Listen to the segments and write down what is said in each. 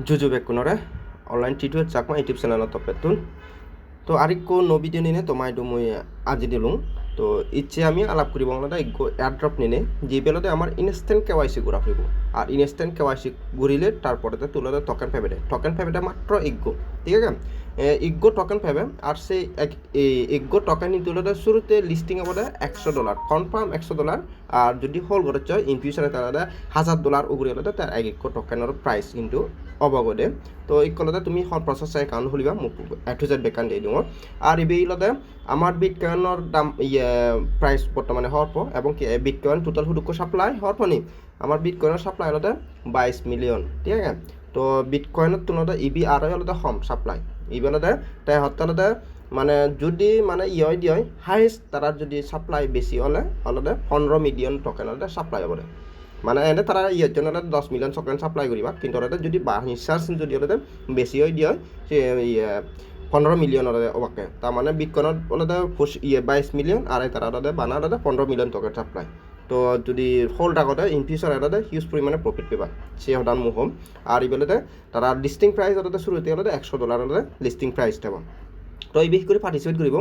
jujur online টি tutor chakma youtube channel topetun তো আরেকো নো ভিডিও নিনে তো মাইডো মই আজি দিলুম। তো ইচ্ছে আমি আলাপ করি বাংলাটা ইগো এয়ারড্রপ নিনে। যে বেলাতে আমার ইনস্ট্যান্ট কেওয়াইসি ঘুরা ফিরব আর ইনস্ট্যান্ট কেওয়াইসি ঘুরিলে তারপরে তুলে দেয় টকেন পেবেটে টকেন পেবেটে মাত্র ইগো, ঠিক আছে? ইগো টকেন পাবে আর সেই ইগো টকেন তুলে দেয় শুরুতে লিস্টিং হবে একশো ডলার কনফার্ম একশো ডলার আর যদি হোল চায় ইন ফিউচারে তারা হাজার ডলার উগুরি হলে তার এক ইগো টকেনের প্রাইস কিন্তু অবগদে তো ইকলতে তুমি হল প্রসেস একাউন্ট খুলিবা মোক এ টু বেকান দিয়ে দিওঁ। আর ইবেইলতে আমার বিটকয়েনের দাম ইয়ে প্রাইস বর্তমানে হরপ এবং কি বিটকয়েন টোটাল হুডুকো সাপ্লাই হরপ নি। আমার বিটকয়েনের সাপ্লাই হলতে বাইশ মিলিয়ন ঠিক আছে? তো বিটকয়েনের তুলনাতে ইবি আর হলতে কম সাপ্লাই ইবেলতে তাই হতালতে মানে যদি মানে ইয় দিয়ে হাইয়েস্ট তারা যদি সাপ্লাই বেশি হলে, হলতে পনেরো মিলিয়ন টকেনতে সাপ্লাই হবে মানে এনে তারা ইয়ের জন্য হলে দশ মিলিয়ন টকেন সাপ্লাই করিবা কিন্তু ওটা যদি বাহিসার্স যদি হলে বেশি হয়ে দিয়ে পনেরো মিলিয়ন ওকে তার মানে বিটকয়েনত ওদের ইয়ে বাইশ মিলিয়ন আর তারা ওদের বানা ওদের পনেরো মিলিয়ন টকেন সাপ্লাই তো যদি হোল্ড আগতে ইন ফিউচার এটাতে হিউজ পরিমাণে প্রফিট পাবা। সে সদান মুহম আর ইবেলতে তারা লিস্টিং প্রাইস এটাতে শুরুতে হলে একশো ডলার লিস্টিং প্রাইস দেব তো এই বেশি করে পার্টিসিপেট কৰিব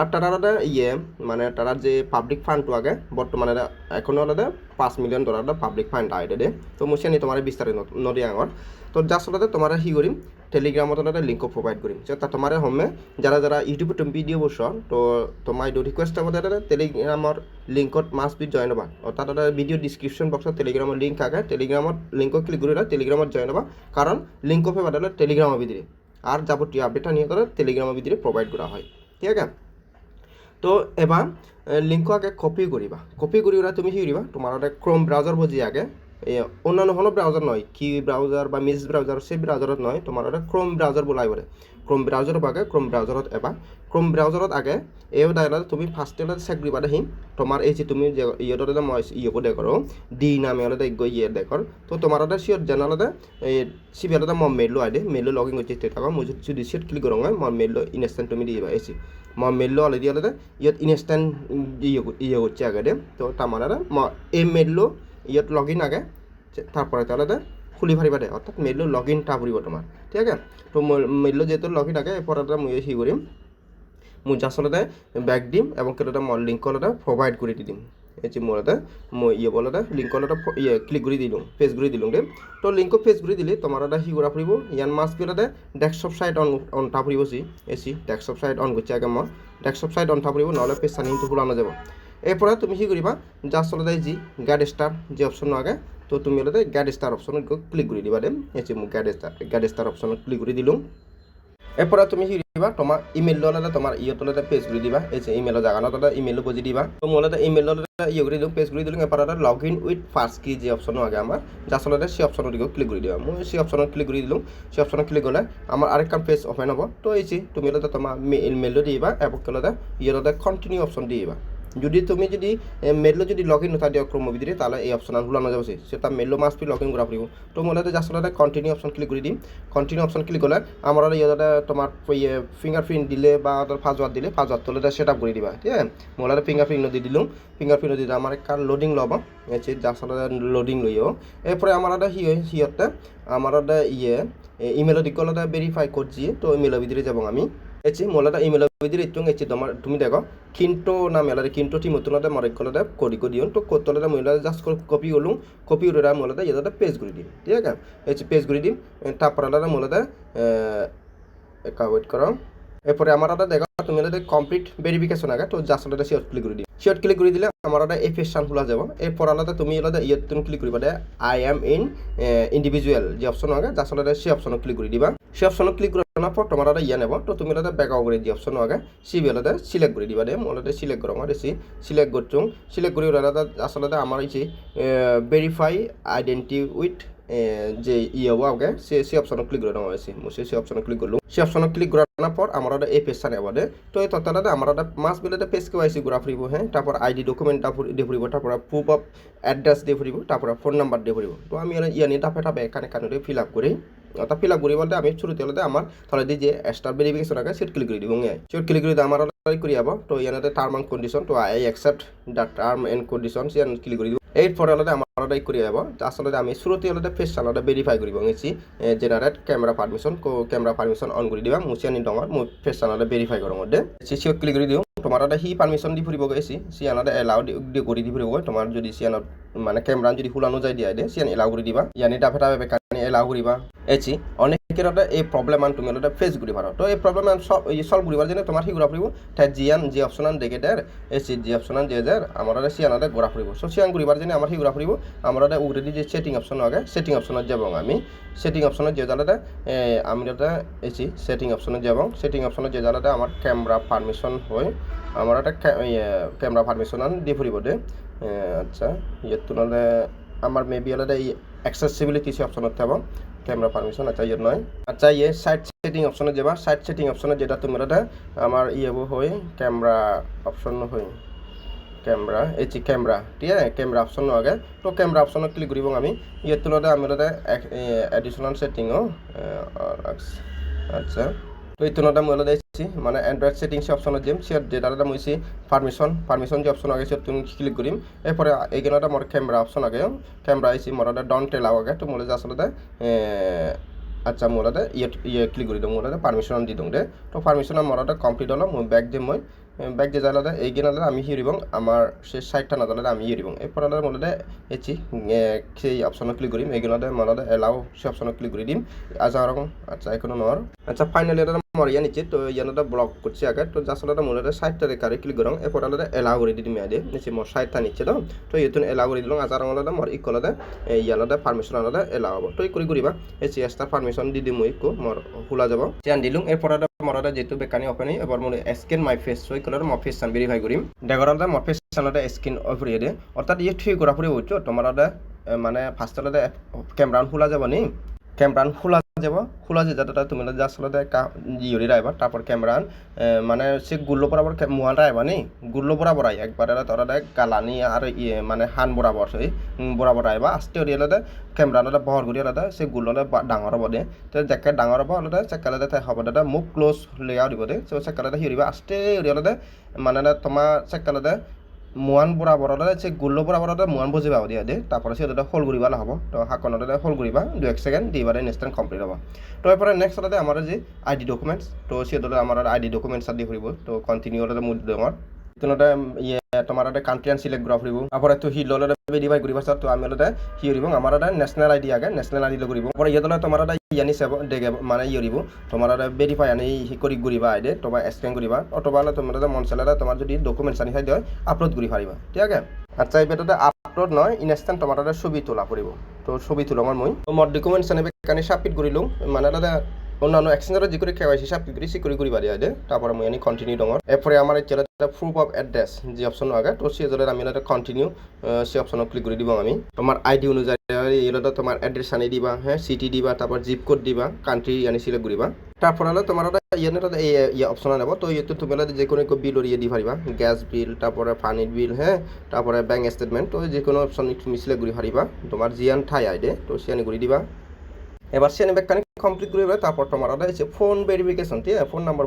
আর তারা ইয়ে মানে তারা যে পাবলিক ফান্ডটো আগে বর্তমানে এখন হলে পাঁচ মিলিয়ন ডলার পাবলিক ফান্ড আইডে দে। তো মই চিনি তোমার বিস্তারিত নদী আগর তো যার সাথে তোমার হি কৰিম টেলিগ্রামত একটা লিঙ্ক প্রোভাইড করিম তা তোমার হোমে যারা যারা ইউটিউবে তুমি ভিডিও বস তো তোমার রিকুৱেষ্ট হ'ব তাতে টেলিগ্রামৰ লিংকত মাছ বি জইন হ'বা। অৰ্থাৎ তাতে ভিডিও ডিসক্রিপশন বক্সত টেলিগ্রামৰ লিংক আগে টেলিগ্রামত লিংকত ক্লিক কৰি টেলিগ্রামত জইন হ'বা। কাৰণ লিংক অফে বাদলে টেলিগ্রামৰ ভিতরে আর যাবতীয় আপডেটটা নিয়ে তারা টেলিগ্রামের ভিতরে প্রোভাইড করা হয়, ঠিক আছে? তো এবার লিঙ্ক আগে কপি করিবা। কপি করি তুমি কি করিবা? তোমার একটা ক্রোম ব্রাউজার বুঝি আগে অন্যান্য কোনো ব্রাউজার নয়, কি ব্রাউজার বা মিস ব্রাউজার সেই ব্রাউজারত নয়, তোমার এটা ক্রোম ব্রাউজার বলাই পৰে ক্রোম ব্রাউজারত আগে ক্রোম ব্রাউজারত এবাৰ। ক্রোম ব্রাউজারত আগে এই ডাইলত তুমি ফার্স্টে চেক দিবা দেখিম। তোমার এই যে তুমি যে ইয়েতে মই ইয়েকো দেখো ডি নামে হলে দেখো ইয়ে দেখর তো তোমার সিয়ত জেনালতে এই সিবিএলতে মই mail ID mail log in করছি থাকা মই যদি সিয়ত ক্লিক করো মই মেইল ইনস্ট্যান্ট তুমি দিবা এসি মই মেইল অলরেডি হলে ইয়াত ইনস্ট্যান্ট ইয়ে ইয়ে হচ্ছে আগে দে। তো তার মানে মই এই মেইল ইয়াত লগ ইন আগে। তারপরে তাহলে খুলি ফারিবা দে অর্থাৎ মেইল লগ ইন টা ফুরিব তোমার ঠিক আছে? তো মেইল যেহেতু লগ ইন আগে এরপর মই হি কৰিম। মই জাষ্টতে বেক দিম এবং কেটে মই লিংকলতে প্রোভাইড করে দি দিম। এই যে মোরতে মই ইয়ে বলতে লিংকলতে ইয়ে ক্লিক করে দিলুম পেজ করে দিলুম দে তো লিংক পেজ করে দিলে তোমার এটা হি করা ফুরিব ইয়ান মাছ বিলতে ডেস্কটপ সাইট অন অন টা ফুরিব সি এসি ডেস্কটপ সাইট অন করছে আগে মই। ডেস্কটপ সাইট অন টা ফুরিব নহলে পেজ চানি কিন্তু খোলা নাযাব। এরপরে তুমি কি কৰিবা? জাষ্ট অলতে যি গেট ষ্টার যে অপশন আগে তো তুমি অলতে গেট ষ্টার অপশনত ক্লিক করে দিবা দেম। এই যে মোক গেট ষ্টার গেট ষ্টার অপশনত ক্লিক করে দিলুম এরপরে তুমি কি দিবা তোমার ইমেল ললে তোমার ইয়ে তলে পেজ করে দিবা। এই যে ইমেল জাগানো তলে ইমেল বুঝি দিবা। তো মোলে ইমেল ইয়ে করে দিলাম পেজ করে দিলাম এরপরে লগ ইন উইথ ফার্স্ট কি যে অপশন আগে আমার যার আসলে সেই অপশনত দিকে ক্লিক করে দিবা। মই সেই অপশনত ক্লিক করে দিলাম সেই অপশনত ক্লিক করলে আমার আরেকখান পেজ ওপেন হব। তো এই যে তুমি তোমার মেল দিবা এবং ইয়ে কন্টিনিউ অপশন দিবা। যদি তুমি যদি মেইল যদি লগ ইন নথা দিয়ক ক্রম ভিতরে তাহলে এই অপশন যাবে সেটা mail must be log in করা পড়ব তো মনে হয় আসলে কন্টিনিউ অপশন ক্লিক করে দিম। কন্টিনিউ অপশন ক্লিক করলে আমার ইয়ে তোমার ইয়ে ফিঙ্গারপ্রিন্ট দিলে বা পাসওয়ার্ড দিলে পাসওয়ার্ড তোলে সেট আপ করে দিবা। ঠিক আছে? মোলারে ফিঙ্গারপ্রিন্ট দিয়ে দিলাম ফিঙ্গারপ্রিন্ট দিয়ে আমার কার লোডিং লব। আসলে লোডিং লইও এরপরে আমার হি সিয়তে আমার ইয়ে ইমেল দিকলতে ভেরিফাই করছি তো ইমেলের ভিতরে যাব আমি। মোলাটা ইমেল ভিতরে ইতুং এচি তোমার তুমি দেখো কিন্তু না মেলারে কিন্তু টি মতনতে মরেকলতে করি করে দিও, তো কতলতে মহিলা জাস্ট কপি করলুম কপি করে মোলাতে ইয়েতে পেজ করে দিম, ঠিক আছে? এচি পেজ করে দিম তারপর মোলাতে একা ওয়েট করো এরপরে আমার একটা দেখো, তুমি এটা কমপ্লিট ভেরিফিকেশন আগে, তো জাস্ট এটা শিওর ক্লিক করে দিই। শিওর ক্লিক করে দিলে আমার একটা এই পেজটা খোলা যাব। এরপর আলাদা তুমি আলাদা ইয়ে তুমি ক্লিক করিবা আই এম ইন ইন্ডিভিজুয়াল যে অপশন আগে জাস্ট আলাদা সেই অপশন ক্লিক করে দিবা। সেই অপশন ক্লিক করার পর তোমার একটা ইয়ে নেব, তো তুমি আলাদা ব্যাক করে যে অপশন আগে সিবি আলাদা সিলেক্ট করে দিবা দে আলাদা সিলেক্ট করো, আমার এসি সিলেক্ট করছুং সিলেক্ট করি আলাদা আসলে আমার এই ভেরিফাই আইডেন্টি উইথ যে ইয়ে আগে সে সে অপশনে ক্লিক করে নেওয়া হয়েছে সে অপশনে ক্লিক করলাম। সে অপশনে ক্লিক করার পর আমার একটা এই পেজটা নেওয়া দে। তো এই তত্ত্বটাতে আমার একটা মাস বিলে পেজ কে আইসি ঘুরা ফুরিব হ্যাঁ? তারপর আইডি ডকুমেন্ট দিয়ে ফুরিব তারপর প্রুফ অফ অ্যাড্রেস দিয়ে ফুরিব তারপর ফোন নাম্বার দিয়ে ফুরিব তো আমি ইয়ে নিয়ে টাপে টাপে এখানে কানে ফিল আপ করি। অর্থাৎ ফিল আপ করি বলতে আমি শুরুতে হলে আমার তাহলে দিয়ে যে স্টার ভেরিফিকেশন আগে সেট ক্লিক করে দিব সেট ক্লিক করে আমার করি যাব তো ইয়াতে টার্ম এন্ড কন্ডিশন তো I accept the term and condition Ian click করে দিব। এরপরে আলাদা আমার আলাদাই করে যাব আসলে আমি শুরুতে আলাদা ফেস চ্যানেলটা ভেরিফাই কৰিব গেছি generate camera permission camera permission on করে দিবা মুচিয়ানি ডঙৰ মোৰ ফেস চ্যানেলটা ভেরিফাই করার মধ্যে। সিসি ক্লিক করে দিও, তোমার আলাদা হি পারমিশন দি ফুরিব গেছি সিয়ানতে এলাউ দি করে দি ফুরিব তোমার যদি সিয়ানত মানে ক্যামেরা যদি খোলানো যায় দিয়া, দে সিয়ান এলাও কৰি দিবা। ইয়ানি ডাফে ডাফে বেকানি এলাউ কৰিবা। এচি অনেকের এই প্রবলেম আন তুমি হলদে ফেস কৰি পাৰো। তো এই প্রবলেম আন সলভ কৰিবার জন্য তোমার সি ঘূৰা ফুৰিব তাই জিয়ান জি অপশন আন, দেখে দেয় এসি জি অপশন আন যে যার আমার সিয়ানতে ঘূৰা ফুৰিব। সো সিয়ান ঘূৰিবার জন্য আমার সি ঘূৰা ফুৰিব আমার হলদে উগরে যে সেটিং অপশন আগে সেটিং অপশনত যাব আমি। সেটিং অপশনত যে জালাতে আমি এসি সেটিং অপশনত যাব। সেটিং অপশনত যে জালাতে আমার ক্যামেরা পারমিশন হয়। আমার একটা ক্যামেরা পারমিশন আন দি ফুৰিব দে। আচ্ছা ইয়াত তুলনাতে আমার মেবি হলদে এই অ্যাক্সেসিবিলিটি সে অপশনত থাকব ক্যামেরা পারমিশন আচ্ছা ইয়ে নয়। আচ্ছা ইয়ে সাইড সেটিং অপশনে যাবা। সাইড সেটিং অপশনে যেটা তুমি হলদে আমার ইয়ে হয় ক্যামেরা অপশন হয় ক্যামেরা এই যে ক্যামেরা ঠিক আছে? ক্যামেরা অপশন আগে। তো ক্যামেরা অপশন ক্লিক কৰিব আমি। ইয়াৰ তুলতে আমি এডিশনাল সেটিংও আচ্ছা। তো এই তুলনাতে মই দিছি মানে এন্ড্রয়েড সেটিংস অপশনত যাম সিয়ার ডাটা মইছি পারমিশন পারমিশন যে অপশন আগে তুমি ক্লিক করিম এরপরে এইখানে মোর ক্যামেরা অপশন আগে। ক্যামেরা আইছি মোর ডন টেল আগে। তো মোলে যে আসলে আচ্ছা মোলাতে ইয়ে ইয়ে ক্লিক করে দিব মোলাতে পারমিশন দি দিওঁ দে। তো পারমিশন মোলাতে কমপ্লিট হলো। মই ব্যাক দিম মই। ব্যাক যে যাইলে এই গেনালে আমি হিরিবং আমার সে সাইটটা না জানালে আমি হিরিবং এরপর আলাদা মূলতে এচি সেই অপশনে ক্লিক করিম। এই গেনালে মূলতে এলাও সে অপশনে ক্লিক করে দিম। আজ রকম আচ্ছা এখনও নর আচ্ছা ফাইনালি এটা মর ইয়া নিচ্ছে তো ইয়ানোটা ব্লক করছে আগে। তো যার সাথে মূলতে সাইটটা রেখারে ক্লিক করং এরপর আলাদা এলাও করে দিম ইয়াদে নিচে মোর সাইটটা নিচ্ছে তো। তো ইতুন এলাও করে দিলাম। আজ রকম মোর ইকলতে ইয়ানোটা পারমিশন আলাদা এলাও হব। তো এই কৰি কৰিবা এচি এক্সট্রা পারমিশন দি দিম ইকো মোর খোলা যাব। চিয়ান দিলুং এরপর মরাদা যেহেতু বেকানি অপেনি এবার মোর স্কিন মাই ফেস সই কলার মো ফেস সান ভেরিফাই করিম ডেগরলদা মো ফেস সানটা স্কিন অফ করিয়ে দে অর্থাৎ ইয়ে ঠিক করা ফুরি হইছো তোমার মানে ফার্স্টলদা ক্যামেরা খোলা যাব নি? ক্যামেরা খোলা যাব, খোলা যে যাতে তুমি জাস্ট আলাদা ইয়রি রাইবা তারপর ক্যামেরা মানে সে গুল্লো বরাবর মুহান রাইবা নি? গুল্লো বরাবর আই, একবার তোরা গালানি আর ইয়ে মানে হান বরাবর, সেই বরাবর আইবা আস্তে ওরি আলাদা ক্যামেরা আলাদা বহর করি আলাদা সে গুল্লো ডাঙর হব দে। তো জেকে ডাঙর হব আলাদা চেক আলাদা তাই হব দাদা মুখ ক্লোজ লেয়াও দিব দে। সো চেক আলাদা হিরিবা আস্তে ওরি আলাদা মানে তোমার চেক মুৱান বরাবরতে সে গুল্লো বরাবরতে মুৱান বুজিবা দিয়া দে তারপরে সে দাদা হোল করিবা হব তো হাকনতে হোল করিবা দুই এক দিবারে নেক্সট টাইম কমপ্লিট হব। তো এরপরে নেক্সট হলে আমার যে আইডি ডকুমেন্টস তো সে আমাৰ আইডি ডকুমেন্টস দি ফুরিব তো কন্টিনিউ মোৰ মুড আমার ইয়ে তোমাৰ এটা কাণ্ট্ৰি আন চিলেক্ট কৰা ফুৰিব তারপরে তো হি ললে ভেরিফাই করিবা তো আমি হলে হি হরিব আমার এটা ন্যাশনাল আইডি আগে ন্যাশনাল আইডি কৰিব পরে ইয়ে দলে তোমার এটা ইয়ানি চাব দেগে মানে ই হরিব তোমার এটা ভেরিফাই আনি হি কৰি ঘূৰিবা আইডে তোমার স্ক্যান কৰিবা অথবা তোমার এটা মন চালে তোমার যদি ডকুমেন্টস আনি খাই দিয়ে আপলোড কৰি পাৰিবা। ঠিক আছে? আচ্ছা এবারে আপলোড নয় ইনস্ট্যান্ট তোমার এটা ছবি তোলা পড়ব তো ছবি তোলা মই। তো মোর ডকুমেন্টস আনি কানি সাবমিট কৰিলোঁ মানে এটা অন্যান্য এক্সচেঞ্জের যিকোনো কেওয়াইসি সাবমিট করে সিকিউরি করি বাড়ি আদে তারপরে মই আনি কন্টিনিউ ডঙর এরপরে আমার চ্যানেল প্রুফ অফ এড্রেস যে অপশন আগে তো সে জলে আমি এটা কন্টিনিউ সে অপশন ক্লিক করে দিব আমি। তোমার আইডি অনুযায়ী এটা তোমার এড্রেস আনি দিবা হ্যাঁ সিটি দিবা তারপর জিপ কোড দিবা কান্ট্রি আনি সিলেক্ট করিবা তারপর হলে তোমার ইয়ে এই ইয়ে অপশন নেব তো ইয়ে তুমি যে কোনো বিল ইয়ে দি পারিবা গ্যাস বিল তারপরে পানির বিল হ্যাঁ তারপরে ব্যাঙ্ক স্টেটমেন্ট তো যে কোনো অপশন তুমি সিলেক্ট করে পারিবা তোমার জিয়ান ঠাই আইডে তো সিয়ানি করে দিবা। এবার সেনে ব্যাখ্যানি কমপ্লিট করে তারপর তোমার আলাদা এসে ফোন ভেরিফিকেশন ঠিক আছে? ফোন নাম্বার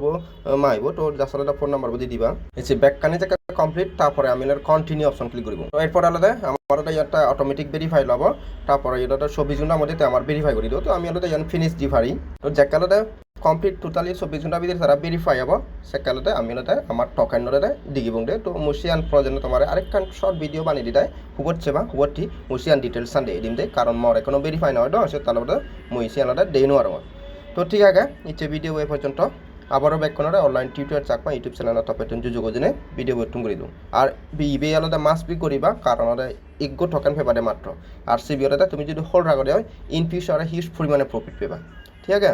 মাইব তো যার আলাদা ফোন নাম্বার দিয়ে দিবা। এসে ব্যাখ্যানি থেকে কমপ্লিট তারপরে আমি এর কন্টিনিউ অপশন ক্লিক করব। তো এরপর আলাদা, আমার এটা একটা অটোমেটিক ভেরিফাই লব। তারপরে এটা চব্বিশ ঘণ্টার মধ্যে আমার ভেরিফাই করে দিও তো আমি আলাদা ফিনিশ দি পারি। তো যেকালাতে কমপ্লিট টোটালি চব্বিশ ঘণ্টার ভিতরে তারা ভেরিফাই হব। সেকালতে আমি আলাদা আমার টকাইনরে দিগি বুংদে তো মুসিয়ান প্রজেন্ট তোমার আরেকখান শর্ট ভিডিও বানিয়ে দিদায় হুবত সেবা হুবতটি মুসিয়ান ডিটেলস সান দিয়ে দিম দে কারণ মর এখনও ভেরিফাই নয় তো সে তাহলে মুসিয়ান আলাদা দেই নোয়ার তো ঠিক আছে ইচ্ছে ভিডিও এ পর্যন্ত আবারও ব্যাকখনরে online tutor Chakma YouTube channel তপেটন যুযোগ দিনে ভিডিও বর্তুম করে দিওঁ। আর ইবে আলাদা মাছ বি করিবা কারণ ইগো ঠকান ফেবাদে মাত্র আর সি বি তুমি যদি হোল্ড রাখা হয় ইন ফিউচারে হিউজ পরিমাণে প্রফিট পেবা। ঠিক আছে?